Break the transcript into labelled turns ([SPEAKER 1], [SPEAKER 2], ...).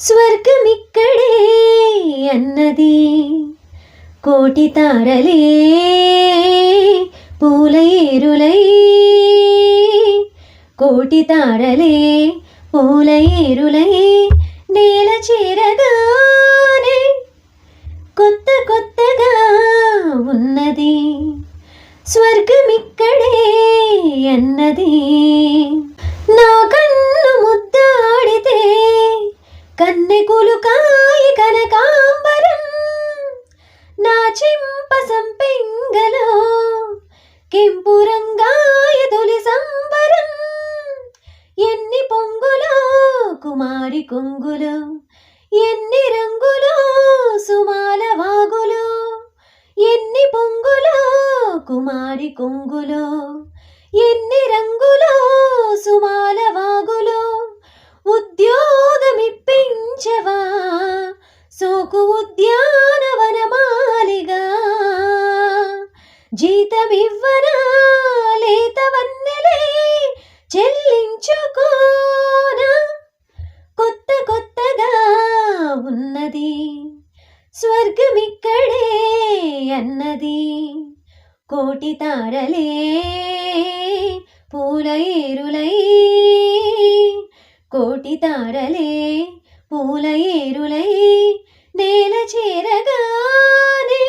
[SPEAKER 1] స్వర్గమిక్కడే అన్నది. కోటి తారలే పూల ఏరులై. కోటి తారలే పూల ఏరులై నేల చేరగానే కొత్త కొత్తగా ఉన్నది. స్వర్గమిక్కడే అన్నది. కన్నెకులు కాయ కనకాంబరం నా చింప సంపెంగలో కెంపురంగాయ తొలి సంబరం. ఎన్ని పొంగులో కుమారి కొంగులు ఎన్ని రంగులో సుమాల వాగులు ఎన్ని పొంగులో కుమారి కొంగులో ఎన్ని రంగులో సోకు ఉద్యానవనమాలిగా. జీతమివ్వనా లేత వన్నెలే చెల్లించుకోనా? కొత్త కొత్తగా ఉన్నది. స్వర్గమిక్కడే అన్నది. కోటి తారలే పూల ఏరులై. కోటి తారలే పూల ఏరులై. నేల చేరగానే